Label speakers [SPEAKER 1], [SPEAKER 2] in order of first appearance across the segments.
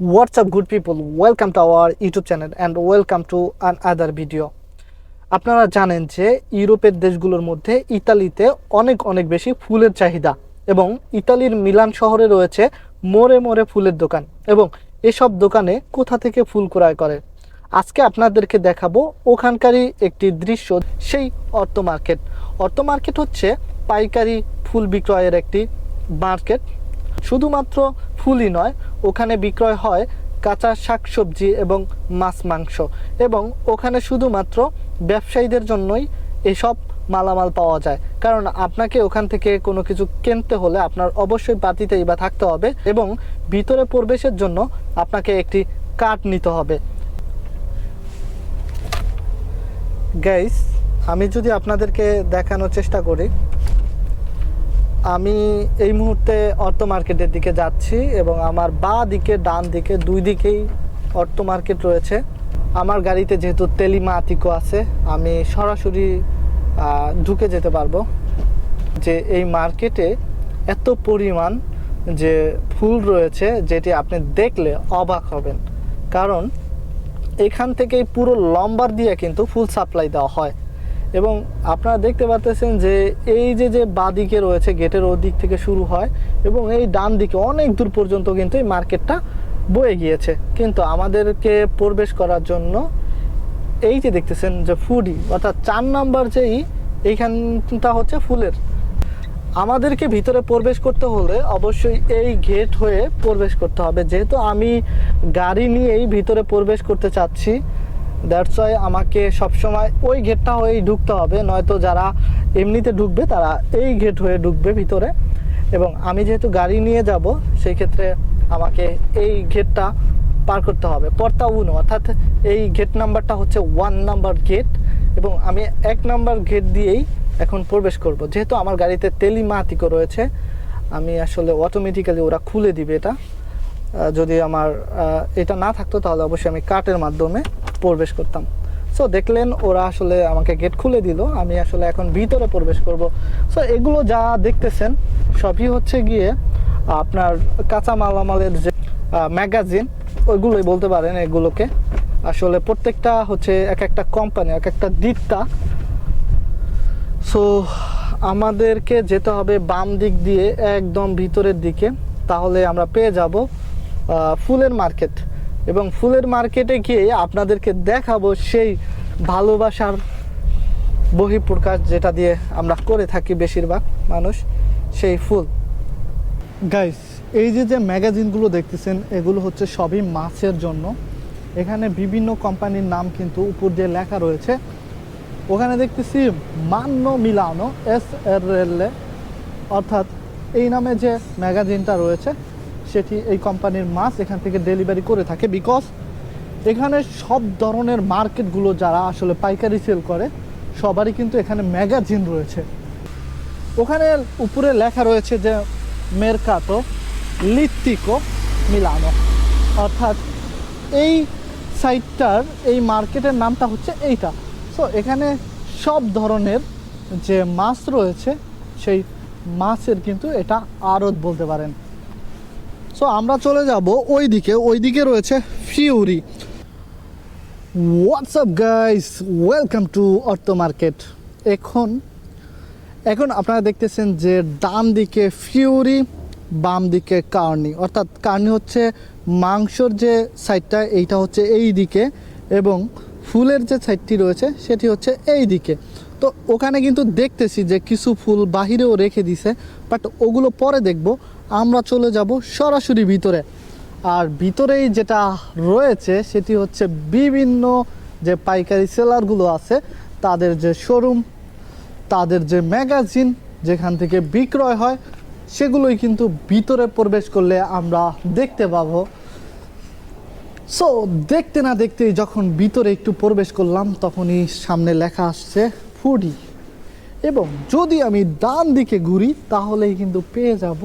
[SPEAKER 1] What's up, good people? Welcome to our YouTube channel and welcome to another video. আপনারা জানেন যে ইউরোপের দেশগুলোর মধ্যে ইতালিতে অনেক অনেক বেশি ফুলের চাহিদা এবং ইতালির মিলান শহরে রয়েছে মোড়ে মোড়ে ফুলের দোকান এবং এসব দোকানে কোথা থেকে ফুল ক্রয় করে আজকে আপনাদেরকে দেখাবো ওখানকারই একটি দৃশ্য সেই অর্থ মার্কেট অর্থ মার্কেট হচ্ছে পাইকারি ফুল বিক্রয়ের একটি মার্কেট শুধুমাত্র ফুলই নয় ওখানে বিক্রয় হয় কাঁচা শাকসবজি এবং মাছ মাংস এবং ওখানে শুধুমাত্র ব্যবসায়ীদের জন্যই এসব মালামাল পাওয়া যায়। কারণ আপনাকে ওখান থেকে কোনো কিছু কিনতে হলে আপনার অবশ্যই বাতিতেই বা থাকতে হবে এবং ভিতরে প্রবেশের জন্য আপনাকে একটি কার্ড নিতে হবে। গাইস আমি যদি আপনাদেরকে দেখানোর চেষ্টা করি। আমি এই মুহূর্তে অর্থ মার্কেটের দিকে যাচ্ছি এবং আমার বা দিকে, ডান দিকে, দুই দিকেই অর্থ মার্কেট রয়েছে। আমার গাড়িতে যেহেতু তেলিমা আতিকো আছে, আমি সরাসরি ঢুকে যেতে পারব যে এই মার্কেটে এত পরিমাণ যে ফুল রয়েছে যেটি আপনি দেখলে অবাক হবেন। কারণ এখান থেকেই পুরো লম্বার দিয়ে কিন্তু ফুল সাপ্লাই দেওয়া হয়। এবং আপনারা দেখতে পাচ্ছেন যে এই যে যে বাদিকে রয়েছে গেটের ওদিক থেকে শুরু হয় এবং এই ডান দিকে অনেক দূর পর্যন্ত কিন্তু এই মার্কেটটা বয়ে গিয়েছে। কিন্তু আমাদেরকে প্রবেশ করার জন্য এই যে দেখতেছেন যে ফুডি, অর্থাৎ চার নাম্বার যেই, এইখানটা হচ্ছে ফুলের। আমাদেরকে ভিতরে প্রবেশ করতে হলে অবশ্যই এই গেট হয়ে প্রবেশ করতে হবে। যেহেতু আমি গাড়ি নিয়েই ভিতরে প্রবেশ করতে চাচ্ছি দ্যাটস ওয়াই আমাকে সবসময় ওই গেটটা হয়েই ঢুকতে হবে, নয়তো যারা এমনিতে ঢুকবে তারা এই গেট হয়ে ঢুকবে ভিতরে। এবং আমি যেহেতু গাড়ি নিয়ে যাব, সেই ক্ষেত্রে আমাকে এই গেটটা পার করতে হবে পর্তা উনো, অর্থাৎ এই গেট নাম্বারটা হচ্ছে ওয়ান নাম্বার গেট এবং আমি এক নাম্বার গেট দিয়েই এখন প্রবেশ করব। যেহেতু আমার গাড়িতে তেলিমাতিকো রয়েছে, আমি আসলে অটোমেটিক্যালি ওরা খুলে দিবে এটা। যদি আমার এটা না থাকতো তাহলে অবশ্যই আমি কার্টের মাধ্যমে প্রবেশ করতাম। সো দেখলেন ওরা আসলে আমাকে গেট খুলে দিল, আমি আসলে এখন ভিতরে প্রবেশ করব। সো এগুলো যা দেখতেছেন, সবই হচ্ছে গিয়ে আপনার কাঁচা মালামালের যে ম্যাগাজিন ওইগুলোই বলতে পারেন এগুলোকে। আসলে প্রত্যেকটা হচ্ছে এক একটা কোম্পানি এক একটা দিকটা। সো আমাদেরকে যেতে হবে বাম দিক দিয়ে, একদম ভিতরের দিকে। তাহলে আমরা পেয়ে যাব ফুলের মার্কেট এবং ফুলের মার্কেটে গিয়ে আপনাদেরকে দেখাবো সেই ভালোবাসার বহিঃপ্রকাশ যেটা দিয়ে আমরা করে থাকি বেশিরভাগ মানুষ, সেই ফুল। গাইস এই যে যে ম্যাগাজিনগুলো দেখতেছেন, এগুলো হচ্ছে সবই মাছের জন্য। এখানে বিভিন্ন কোম্পানির নাম কিন্তু উপর দিয়ে লেখা রয়েছে। ওখানে দেখতেছি মান্য মিলানো, এস এর অর্থাৎ এই নামে যে ম্যাগাজিনটা রয়েছে সেটি এই কোম্পানির মাছ এখান থেকে ডেলিভারি করে থাকে বিকজ এখানে সব ধরনের মার্কেটগুলো যারা আসলে পাইকারি সেল করে, সবারই কিন্তু এখানে ম্যাগাজিন রয়েছে। ওখানে উপরে লেখা রয়েছে যে মেরকাটো লিত্তিকো মিলানো অর্থাৎ এই সাইটটার এই মার্কেটের নামটা হচ্ছে এইটা। সো এখানে সব ধরনের যে মাছ রয়েছে, সেই মাছের কিন্তু এটা আড়ত বলতে পারেন। সো আমরা চলে যাব ওই দিকে ওই দিকে রয়েছে Fury WhatsApp guys welcome to Artha market এখন এখন আপনারা দেখতেছেন যে ডান দিকে ফিউরি বাম দিকে কার্নি অর্থাৎ কার্নি হচ্ছে মাংসর যে সাইডটা এইটা হচ্ছে এই দিকে এবং ফুলের যে সাইডটি রয়েছে, সেটি হচ্ছে এই দিকে। তো ওখানে কিন্তু দেখতেছি যে কিছু ফুল বাহিরেও রেখে দিছে বাট ওগুলো পরে দেখব। আমরা চলে যাব সরাসরি ভিতরে। আর ভিতরেই যেটা রয়েছে, সেটি হচ্ছে বিভিন্ন যে পাইকারি সেলারগুলো আছে, তাদের যে শোরুম, তাদের যে ম্যাগাজিন যেখান থেকে বিক্রয় হয়, সেগুলোই কিন্তু ভিতরে প্রবেশ করলে আমরা দেখতে পাবো। সো দেখতে না দেখতেই যখন ভিতরে একটু প্রবেশ করলাম, তখনই সামনে লেখা আসছে ফুডি এবং যদি আমি ডান দিকে ঘুরি, তাহলেই কিন্তু পেয়ে যাব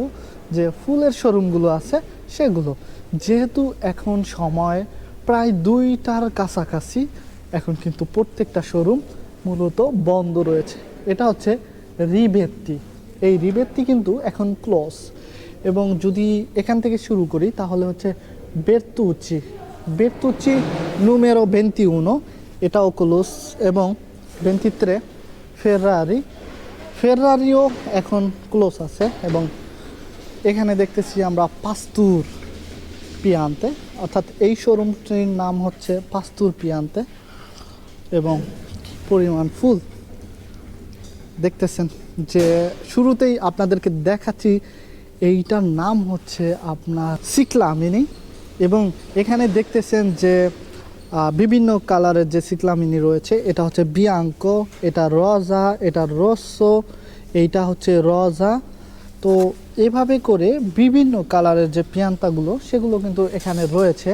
[SPEAKER 1] যে ফুলের শোরুমগুলো আছে সেগুলো। যেহেতু এখন সময় প্রায় দুইটার কাছাকাছি, এখন কিন্তু প্রত্যেকটা শোরুম মূলত বন্ধ রয়েছে। এটা হচ্ছে রিবেত্তি। এই রিবেত্তি কিন্তু এখন ক্লোজ। এবং যদি এখান থেকে শুরু করি, তাহলে হচ্ছে বেরতুচি। বেরতুচি নুমেরো ভেন্তি উনো এটাও ক্লোজ। এবং ভেন্তিত্রে ফেরারি। ফেরারিও এখন ক্লোজ আছে এবং এখানে দেখতেছি আমরা পাস্তুর পিয়ান্তে, অর্থাৎ এই শোরুমটির নাম হচ্ছে পাস্তুর পিয়ান্তে, এবং পরিমাণ ফুল। দেখতেছেন যে শুরুতেই আপনাদেরকে দেখাচ্ছি, এইটার নাম হচ্ছে আপনার সিকলামিনি, এবং এখানে দেখতেছেন যে বিভিন্ন কালারের যে সিকলামিনি রয়েছে, এটা হচ্ছে বিয়াঙ্কো, এটা রজা, এটা রোসো, এইটা হচ্ছে রজা তো এভাবে করে বিভিন্ন কালারের যে পিয়ান্তাগুলো, সেগুলো কিন্তু এখানে রয়েছে।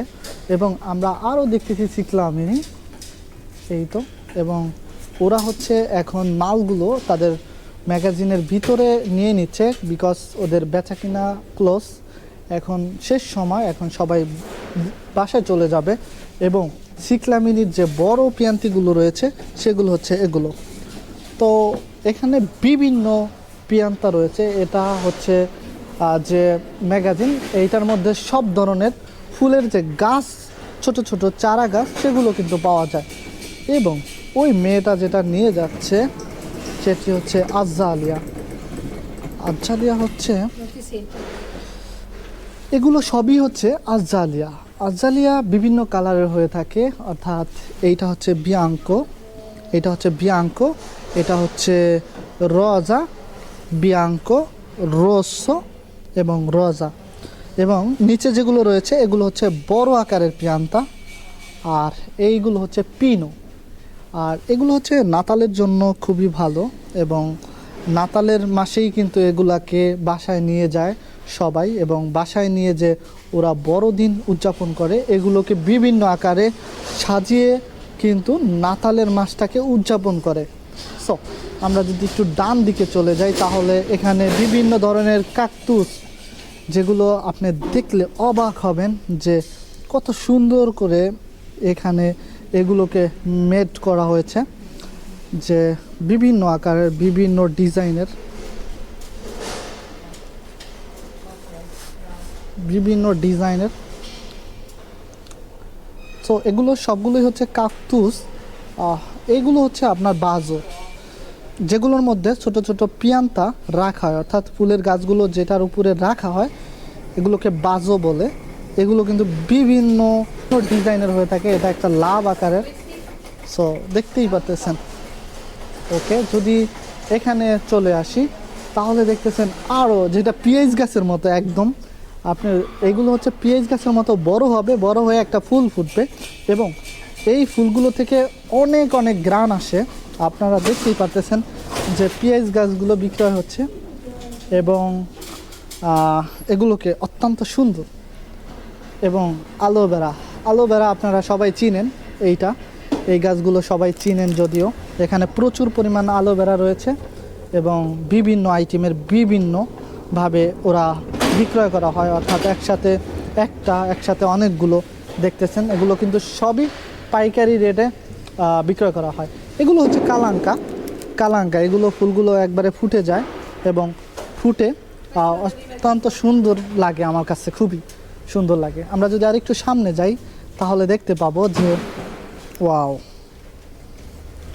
[SPEAKER 1] এবং আমরা আরও দেখতেছি সিকলামিনি, এই তো। এবং ওরা হচ্ছে এখন মালগুলো তাদের ম্যাগাজিনের ভিতরে নিয়ে নিচ্ছে বিকজ ওদের বেচা কিনা ক্লোজ। এখন শেষ সময়, এখন সবাই বাসায় চলে যাবে। এবং সিকলামিনির যে বড় পিয়ান্তিগুলো রয়েছে, সেগুলো হচ্ছে এগুলো। তো এখানে বিভিন্ন পিয়ান্তা রয়েছে। এটা হচ্ছে যে ম্যাগাজিন, এইটার মধ্যে সব ধরনের ফুলের যে গাছ, ছোট ছোট চারা গাছ, সেগুলো কিন্তু পাওয়া যায়। এবং ওই মেয়েটা যেটা নিয়ে যাচ্ছে, সেটি হচ্ছে আজ্জালিয়া আজ্জালিয়া হচ্ছে এগুলো সবই হচ্ছে আজ্জালিয়া আজ্জালিয়া বিভিন্ন কালারের হয়ে থাকে, অর্থাৎ এইটা হচ্ছে বিয়াঙ্কো এটা হচ্ছে বিয়াঙ্কো, এটা হচ্ছে রজা বিয়াঙ্কো, রোসো এবং রজা। এবং নিচে যেগুলো রয়েছে, এগুলো হচ্ছে বড় আকারের পিয়ান্তা আর এইগুলো হচ্ছে পিনো। আর এগুলো হচ্ছে নাতালের জন্য খুবই ভালো এবং নাতালের মাসেই কিন্তু এগুলাকে বাসায় নিয়ে যায় সবাই এবং বাসায় নিয়ে যে ওরা বড়দিন উদযাপন করে, এগুলোকে বিভিন্ন আকারে সাজিয়ে কিন্তু নাতালের মাসটাকে উদযাপন করে। সো আমরা যদি একটু ডান দিকে চলে যাই, তাহলে এখানে বিভিন্ন ধরনের কাকতুস, যেগুলো আপনি দেখলে অবাক হবেন যে কত সুন্দর করে এখানে এগুলোকে মেড করা হয়েছে, যে বিভিন্ন আকারের, বিভিন্ন ডিজাইনের বিভিন্ন ডিজাইনের। তো এগুলো সবগুলোই হচ্ছে কাকতুস। এইগুলো হচ্ছে আপনার বাজো, যেগুলোর মধ্যে ছোট ছোট পিয়ান্তা রাখা হয়। অর্থাৎ ফুলের গাছগুলো যেটার উপরে রাখা হয়, এগুলোকে বাজো বলে। এগুলো কিন্তু বিভিন্ন ডিজাইনের হয়ে থাকে। এটা একটা লাভ আকারের। সো দেখতেই পাচ্ছেন ওকে যদি এখানে চলে আসি, তাহলে দেখতেছেন আরও যেটা পিএইচ গাছের মতো একদম। আপনার এগুলো হচ্ছে পিএইচ গাছের মতো বড় হবে, বড় হয়ে একটা ফুল ফুটবে। এবং এই ফুলগুলো থেকে অনেক অনেক গ্রান আসে। আপনারা দেখতেই পারতেছেন যে পিএইচ গাছগুলো বিক্রয় হচ্ছে এবং এগুলোকে অত্যন্ত সুন্দর এবং অ্যালোভেরা অ্যালোভেরা আপনারা সবাই চিনেন, এইটা। এই গাছগুলো সবাই চিনেন যদিও। এখানে প্রচুর পরিমাণ অ্যালোভেরা রয়েছে এবং বিভিন্ন আইটেমের বিভিন্নভাবে ওরা বিক্রয় করা হয়। অর্থাৎ একসাথে একটা, একসাথে অনেকগুলো দেখতেছেন। এগুলো কিন্তু সবই পাইকারি রেটে বিক্রয় করা হয়। এগুলো হচ্ছে কালাঙ্কা। কালাঙ্কা, এগুলো ফুলগুলো একবারে ফুটে যায় এবং ফুটে অত্যন্ত সুন্দর লাগে আমার কাছে, খুবই সুন্দর লাগে। আমরা যদি আরেকটু সামনে যাই, তাহলে দেখতে পাবো যে, ওয়াও,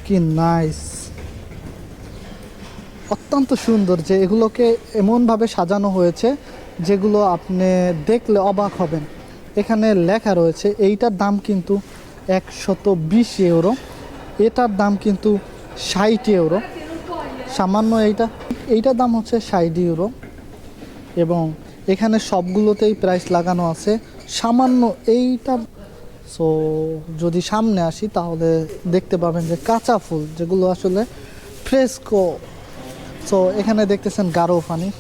[SPEAKER 1] কি নাইস অত্যন্ত সুন্দর যে এগুলোকে এমনভাবে সাজানো হয়েছে, যেগুলো আপনি দেখলে অবাক হবেন। এখানে লেখা রয়েছে, এইটার দাম কিন্তু একশত বিশ ইউরো। এটার দাম কিন্তু ষাট ইউরো। সামান্য এইটা। এইটার দাম হচ্ছে ষাট ইউরো। এবং এখানে সবগুলোতেই প্রাইস লাগানো আছে। সামান্য এইটা। সো যদি সামনে আসি, তাহলে দেখতে পাবেন যে কাঁচা ফুল, যেগুলো আসলে ফ্রেস্কো সো এখানে দেখতেছেন গাঢ় পানি।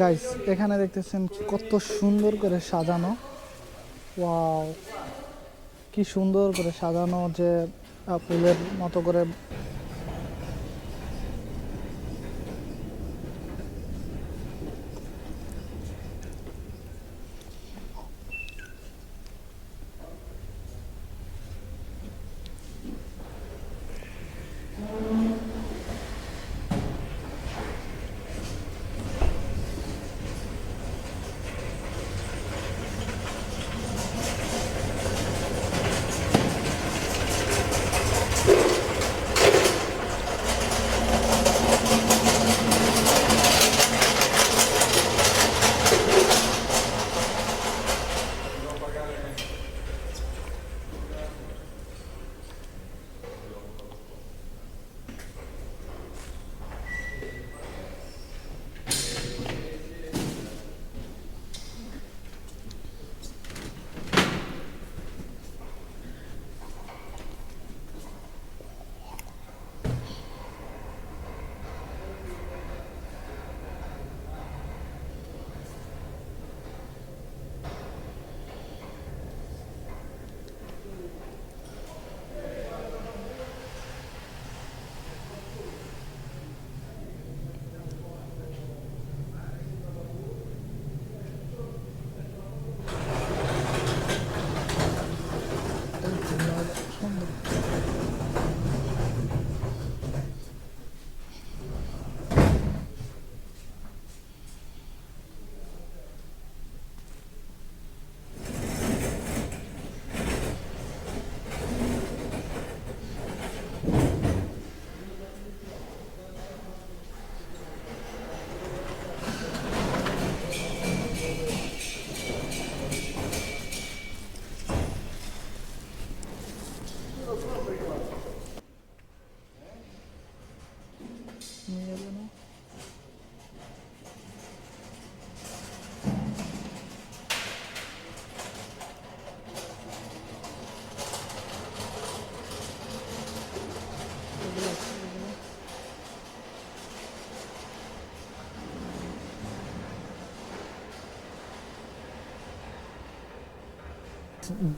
[SPEAKER 1] গাইস এখানে দেখতেছেন কত সুন্দর করে সাজানো। ওয়াও কি সুন্দর করে সাজানো যে ফুলের মতো করে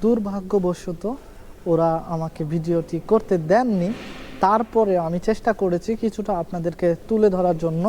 [SPEAKER 1] দুর্ভাগ্যবশত ওরা আমাকে ভিডিওটি করতে দেননি। তারপরে আমি চেষ্টা করেছি কিছুটা আপনাদেরকে তুলে ধরার জন্য।